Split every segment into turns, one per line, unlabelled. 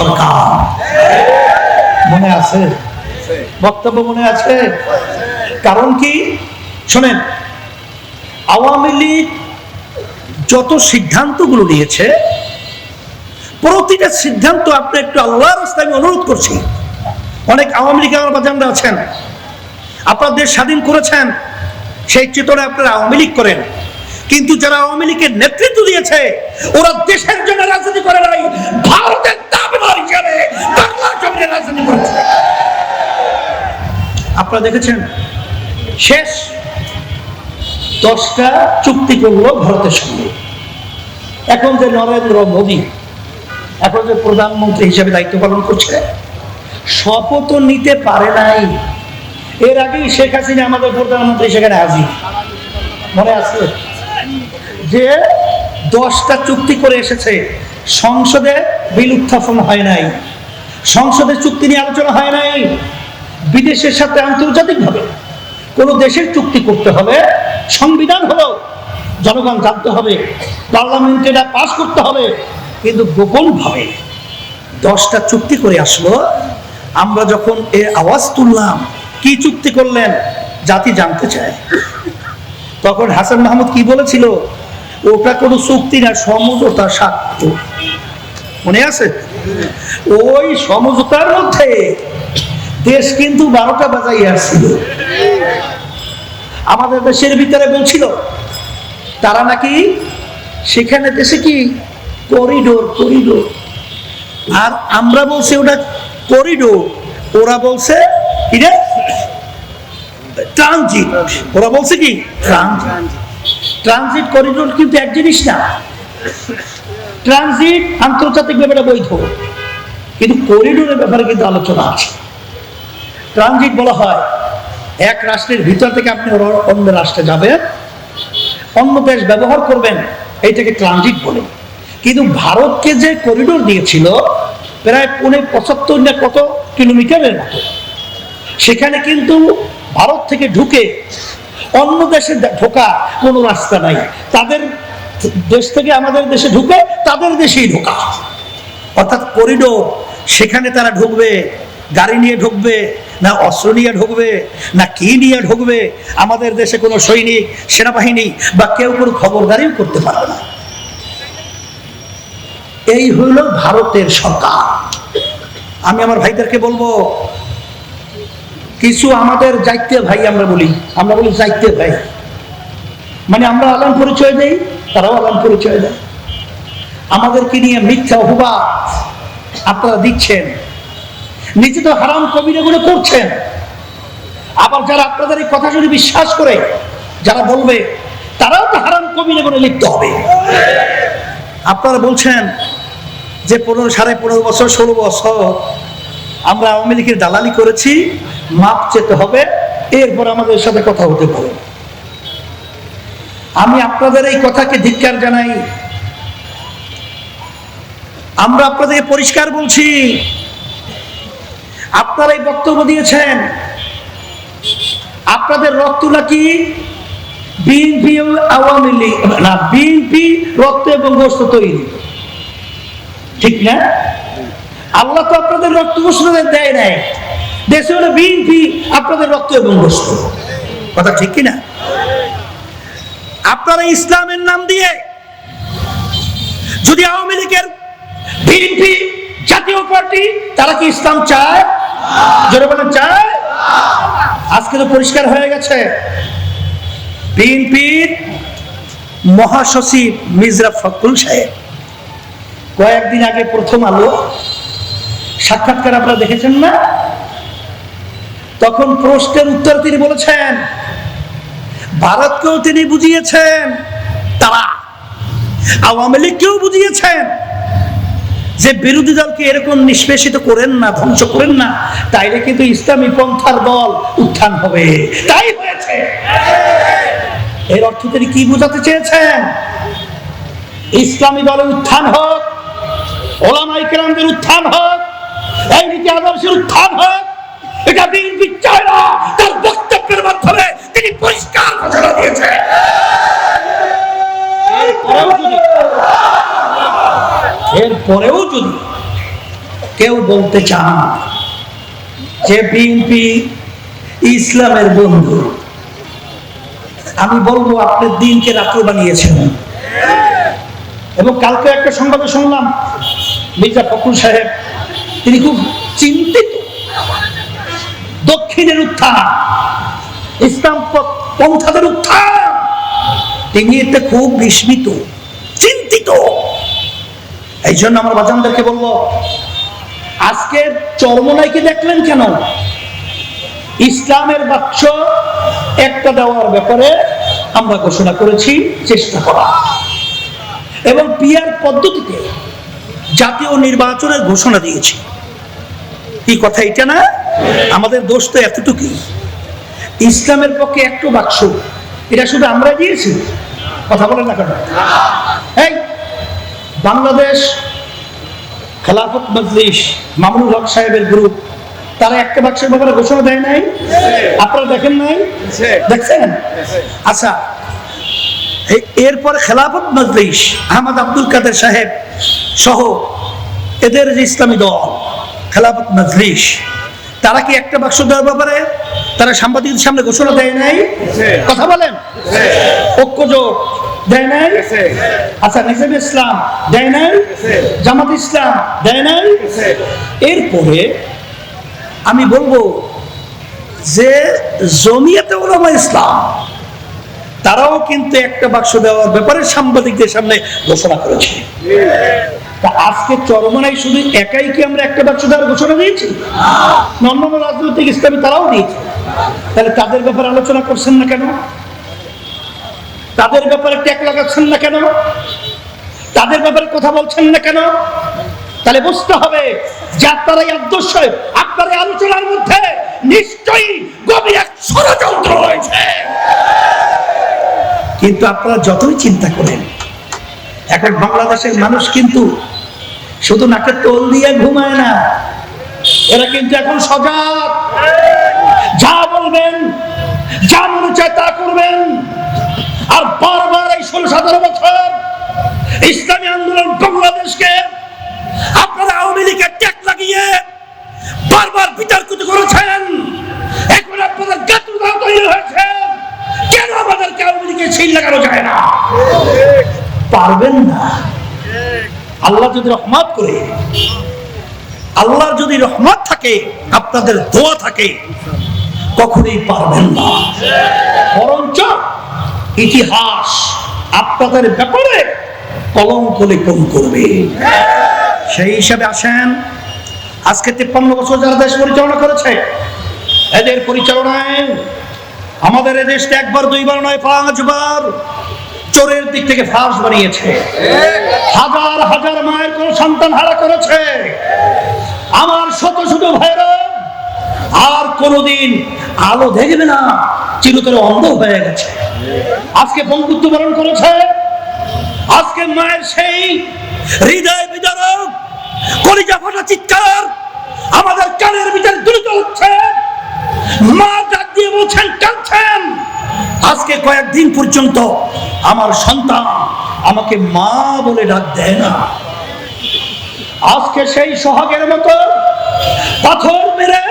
সরকার। মনে আছে? বক্তব্য মনে আছে? কারণ কি? শোনেন, আওয়ামী লীগ যত সিদ্ধান্তগুলো নিয়েছে, প্রতিটা সিদ্ধান্ত আপনি একটু আল্লাহর রাস্তায় আমি অনুরোধ করছি। অনেক আওয়ামী লীগ আমার বাজানরা আছেন আপনার দেশ স্বাধীন করেছেন, সেই চেতনা আপনারা আওয়ামী লীগ করেন। কিন্তু যারা আওয়ামী লীগের নেতৃত্ব দিয়েছে, ওরা দেশের জন্য রাজনীতি করে নাই, ভারতের দাবিদার হিসেবে বাংলার জন্য রাজনীতি করেছে। আপনারা দেখেছেন, শেষ দশটা চুক্তি করল ভারতের সঙ্গে। এখন যে নরেন্দ্র মোদী, এখন যে প্রধানমন্ত্রী হিসেবে দায়িত্ব পালন করছে, শপথ নিতে পারে নাই। এর আগেই শেখ হাসিনা আমাদের প্রধানমন্ত্রী সেখানে হাজির মনে আছে? যে দশটা চুক্তি করে এসেছে, সংসদে বিল উত্থাপন হয় নাই। সংসদে চুক্তি নিয়ে আলোচনা হয় নাই। বিদেশের সাথে আন্তর্জাতিকভাবে কোনো দেশের চুক্তি করতে হবে, সংবিধান হলো, জনগণ জানতে হবে, পার্লামেন্টে এটা পাশ করতে হবে। কিন্তু গোপনভাবে দশটা চুক্তি করে আসলো, আমরা যখন এ আওয়াজ তুললাম, কি চুক্তি করলেন, জাতি জানতে চায়। তখন হাসান মাহমুদ কি বলেছিল? ওটা কোনো চুক্তি না, সমঝোতা স্বার্থ। মনে আছে? ওই সমঝোতার মধ্যে দেশ কিন্তু বারোটা বাজাই আসছিল। আমাদের দেশের ভিতরে বলছিল, তারা নাকি সেখানে দেশে কি করিডোর করিডোর? আর আমরা বলছি ওটা করিডোর, ওরা বলছে ট্রানজিট। ওরা বলছে কি? ট্রানজিট। ট্রানজিট করিডোর কিন্তু এক জিনিস না। ট্রানজিট আন্তর্জাতিক ব্যাপারে বৈধ। কিন্তু করিডোরের ব্যাপারে কিন্তু আলোচনা আছে। ট্রানজিট বলা হয়, এক রাষ্ট্রের ভিতর থেকে আপনি অন্য- রাষ্ট্রে যাবেন, অন্য দেশ ব্যবহার করবেন, এইটাকে ট্রানজিট বলে। কিন্তু ভারতকে যে করিডোর দিয়েছিল, প্রায় পৌনে পঁচাত্তর না কত কিলোমিটারের মতো। সেখানে কিন্তু ভারত থেকে ঢুকে অন্য দেশে ঢোকা কোনো রাস্তা নাই। তাদের দেশ থেকে আমাদের দেশে ঢুকে তাদের দেশেই ঢোকা। অর্থাৎ করিডোর, সেখানে তারা ঢুকবে, গাড়ি নিয়ে ঢুকবে, না অস্ত্র নিয়ে ঢুকবে, না কি নিয়ে ঢুকবে, আমাদের দেশে কোনো সৈনিক, সেনাবাহিনী বা কেউ কোনো খবরদারিও করতে পারবে না। এই হইল ভারতের সরকার। আমি আমার ভাইদেরকে বলব কিছু আমাদের যাইতে ভাই, আমরা বলি আমরা বলি যাইতে ভাই। মানে আমরা আলাম পরিচয় দেই, তারাও আলাম পরিচয় দেয়। আমাদেরকে নিয়ে মিথ্যা অপবাদ আপনারা দিচ্ছেন। নিজে তো হারাম কবিরাগুলো করছেন। আবার যারা আপনাদের এই কথা যদি বিশ্বাস করে, যারা বলবে, তারাও তো হারাম কবিরা করে লিপ্ত হবে। আপনারা বলছেন যে পনেরো, সাড়ে পনেরো বছর, ষোলো বছর আমরা আওয়ামী লীগের দালালি করেছি মাপ চেতে হবে, এরপর আমাদের সাথে কথা হতে পারে। আমি আপনাদের এই কথাকে ধিক্কার জানাই। আমরা আপনাদেরকে পরিষ্কার বলছি, আপনারা এই বক্তব্য দিয়েছেন, আপনাদের রক্ত নাকি বিএনপি আওয়ামী লীগ, না বিএনপি রক্ত এবং গোস্ত তৈরি। ঠিক না? আল্লাহ তো আপনাদের রক্ত গোস্ত দেয় নাই। দেশে হলো বিএনপি আপনাদের রক্ত এবং গোস্ত। কথা ঠিক কিনা? আপনারা ইসলামের নাম দিয়ে যদি আওয়ামী লীগের বিএনপি জাতীয় পার্টি, তারা কি ইসলাম চায়? জোরে বলেন, চায়? আজকে তো পরিষ্কার হয়ে গেছে। বিএনপির মহাসচিব মির্জা ফখরুল সাহেব কয়েকদিন আগে প্রথম আলো। সাক্ষাৎকার আপনারা দেখেছেন না? তখন প্রশ্নের উত্তর তিনি বলেছেন, ভারতকেও তিনি বুঝিয়েছেন, তারা আওয়ামী লীগকেও বুঝিয়েছেন যে বিরোধী দলকে এরকম নিষ্পেষিত করেন না, ধ্বংস করেন না, তাইলে কিন্তু ইসলামী পন্থার দল উত্থান হবে। তাই হয়েছে। এর অর্থ তিনি কি বোঝাতে চেয়েছেন? ইসলামী দলের উত্থান হোক ওলামাই কেরামদের উত্থান হোক, এই নীতি আদর্শের উত্থান হোক এটা তার বক্তব্যের মাধ্যমে তিনি পরিষ্কার ঘোষণা এরপরেও যদি কেউ বলতে চান যে বিএনপি ইসলামের বন্ধু, আমি বলব আপনার দিনকে রাত্র বানিয়েছেন। এবং কালকে একটা সংবাদে শুনলাম মির্জা ফখরুল সাহেব, তিনি খুব চিন্তিত দক্ষিণের উত্থান। ইসলাম পন্থাদের উত্থান। তিনি এতে খুব বিস্মিত, চিন্তিত। এই জন্য আমার বাজানদেরকে বলব আজকের চরমনাইকে দেখলেন কেন? ইসলামের বাক্স একটা দেওয়ার ব্যাপারে আমরা ঘোষণা করেছি, চেষ্টা করা। এবং পিয়ার পদ্ধতিতে জাতীয় নির্বাচনের ঘোষণা দিয়েছি। কি কথা, এটা না? আমাদের দোষ তো এতটুকুই। ইসলামের পক্ষে একটু বাক্স। এটা শুধু আমরা দিয়েছি? কথা বলেন না কেন? এই, বাংলাদেশ খেলাফত মজলিস মামুনুল হক সাহেবের গ্রুপ তারা একটা বাক্সের ব্যাপারে ঘোষণা দেয় নাই? আপনারা দেখেন নাই? দেখছেন? আচ্ছা এরপর খেলাফত মজলিস আহমদ আব্দুল কাদের সাহেব সহ এদের যে ইসলামী দল, খেলাফত মজলিস তারা কি একটা বাক্স দেওয়ার ব্যাপারে তারা সাংবাদিকদের সামনে ঘোষণা দেয় নাই? কথা বলেন। ঐক্যজোট দেয় নাই? আচ্ছা নিজাম ইসলাম দেয় নাই? জামাত ইসলাম দেয় নাই? এরপরে আমি বলব যে জমিয়াতে ওলামা ইসলাম তারাও কিন্তু একটা বাক্স দেওয়ার ব্যাপারে সাংবাদিকদের সামনে ঘোষণা করেছে। তা আজকে চরমনাই শুধু একাই কি আমরা একটা দেওয়ার ঘোষণা দিয়েছি? অন্যান্য রাজনৈতিক ইসলামী তারাও দিয়েছে। তাহলে তাদের ব্যাপারে আলোচনা করছেন না কেন? তাদের ব্যাপারে ট্যাক লাগাচ্ছেন না কেন? তাদের ব্যাপারে কথা বলছেন না কেন? তাহলে বুঝতে হবে, যে আপনার এই আদর্শ আপনার আলোচনার মধ্যে নিশ্চয়ই গভীর এক ষড়যন্ত্র রয়েছে। কিন্তু আপনারা যতই চিন্তা করেন, এখন বাংলাদেশের মানুষ কিন্তু শুধু নাকের তোল দিয়ে ঘুমায় না, এরা কিন্তু এখন সজাগ। যা বলবেন, যা মনে চায় তা করবেন। আর বারবার এই ষোলো সতেরো বছর ইসলামী আন্দোলন বাংলাদেশকে আপনারা আওয়ামী লীগের ট্যাক লাগিয়ে বারবার বিতর্কিত করেছেন। এখন আপনাদের গাতুরা তৈরি হয়েছে। কেন আমাদেরকে আওয়ামী লীগের ছিল লাগানো যায় না? পারবেন না। আল্লাহ যদি রহমত করে, আল্লাহর যদি রহমত থাকে, আপনাদের দোয়া থাকে, কখনোই পারবেন না। বরঞ্চ ইতিহাস আপনাদের ব্যাপারে কলঙ্ক লেপন করবে। সেই হিসাবে আসেন। আজকে তিপ্পান্ন বছর যারা দেশ পরিচালনা করেছে, এদের পরিচালনায় আমাদের এদেশটা একবার, দুইবার নয়, পাঁচবার চোরের দিক থেকে ফাঁস বানিয়েছে। হাজার হাজার মায়ের কোন সন্তান হারা করেছে। আমার শত শত ভাইরা আর কোনোদিন আলো দেখবে না, চিরতরে অন্ধ হয়ে গেছে। আজকে বন্ধুত্ব বরণ করেছে। আজকে মায়ের সেই হৃদয় বিদারক, কলিজা ফাটা চিৎকার আমাদের কানের ভিতরে দ্রুত হচ্ছে। মা ডাক দিয়ে বলছেন, কাঁদছেন? আজকে কয়েকদিন পর্যন্ত আমার সন্তান আমাকে মা বলে ডাক দেয় না। আজকে সেই সোহাগের মতো পাথর মেরে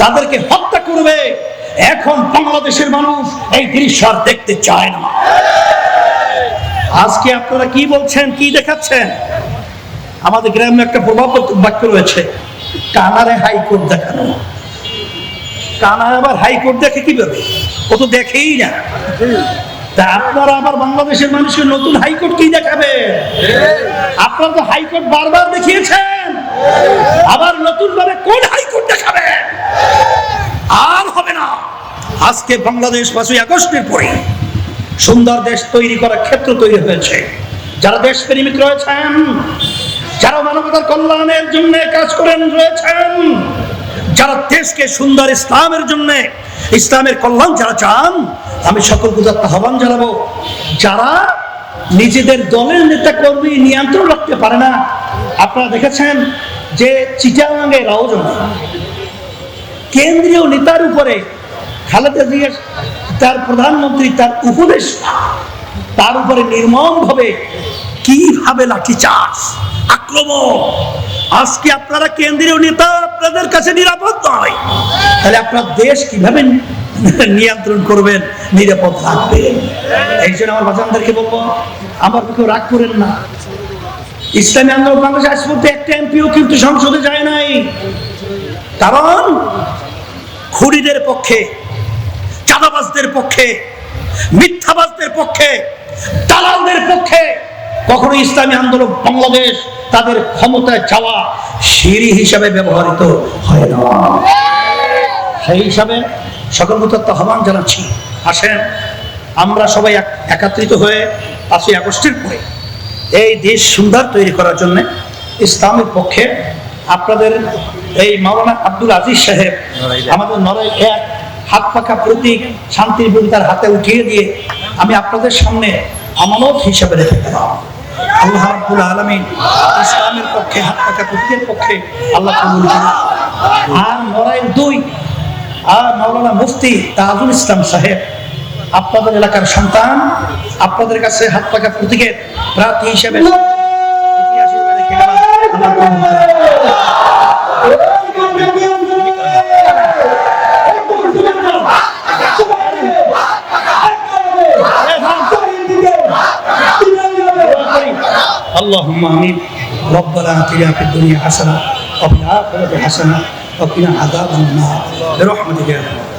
তাদেরকে হত্যা করবে। এখন বাংলাদেশের মানুষ এই দৃশ্য আর দেখতে চায় না। আজকে আপনারা কি বলছেন, কি দেখাচ্ছেন? আমাদের গ্রামে একটা প্রভাব বাক্য রয়েছে, কানারে হাইকোর্ট দেখানো। কানা আবার হাইকোর্ট দেখে কীভাবে? ও তো দেখেই না। তা আপনারা আবার বাংলাদেশের মানুষের নতুন হাইকোর্ট কি দেখাবে? আপনারা তো হাইকোর্ট বারবার দেখিয়েছেন। আবার নতুন ভাবে কোন হাইকোর্ট দেখাবে? আর হবে না। আজকে বাংলাদেশ পাঁচই আগস্টের পরে সুন্দর দেশ তৈরি করার ক্ষেত্র তৈরি হয়েছে। যারা দেশ প্রেমিক রয়েছেন, যারা মানবতার কল্যাণের জন্য কাজ করেন রয়েছেন যারা দেশকে সুন্দর ইসলামের জন্য, ইসলামের কল্যাণ যারা চান, আমি সকল পূজার আহ্বান জানাব। যারা নিজেদের দলের নেতা কর্মী নিয়ন্ত্রণ রাখতে পারে না, আপনারা দেখেছেন যে চিটাগাঙ্গে রাউজন কেন্দ্রীয় নেতার উপরে খালেদা জিয়া, তার প্রধানমন্ত্রী, তার উপদেশ, তার উপরে নির্মম ভাবে কীভাবে লাঠিচার্জ, আক্রমণ আজকে আপনারা কেন্দ্রীয় নেতা, আপনাদের কাছে নিরাপদ নয়। তাহলে আপনার দেশ কীভাবে নিয়ন্ত্রণ করবেন, নিরাপদ রাখবেন এই জন্য আমার বাচ্চাদেরকে বলব, আমার কেউ রাগ করেন না। ইসলামী আন্দোলন বাংলাদেশ আজ পর্যন্ত একটা এমপিও কিন্তু সংসদে যায় নাই। কারণ খুনিদের পক্ষে, চাঁদাবাজদের পক্ষে, মিথ্যাবাজদের পক্ষে, দালালদের পক্ষে কখনো ইসলামী আন্দোলন বাংলাদেশ তাদের ক্ষমতায় যাওয়া সিঁড়ি হিসাবে ব্যবহৃত হয় না। সেই হিসাবে সকল তত্ত্ব আহ্বান জানাচ্ছি। আসেন, আমরা সবাই এক- একত্রিত হয়ে পাঁচই আগস্টের পরে এই দেশ সুন্দর তৈরি করার জন্য ইসলামের পক্ষে আপনাদের এই মাওলানা আব্দুল আজিজ সাহেব আমাদের নড়াই এক হাত পাখা প্রতীক শান্তির তার হাতে উঠিয়ে দিয়ে আমি আপনাদের সামনে আমানত হিসাবে রেখে গেলাম আল্লাহ রাব্বুল আলামিন ইসলামের পক্ষে হাত পাখা প্রতীকের পক্ষে আল্লাহ কবুল করুন। আর নড়াই দুই আর মাওলানা মুফতি তাজুল ইসলাম সাহেব আপনাদের এলাকার সন্তান আপনাদের কাছে হাত পাকা প্রতীকের প্রার্থী হিসেবে ইতিহাস اللهم آمين. ربنا آتنا في الدنيا حسنة وفي الآخرة حسنة وقنا عذاب النار. برحمتك يا رب.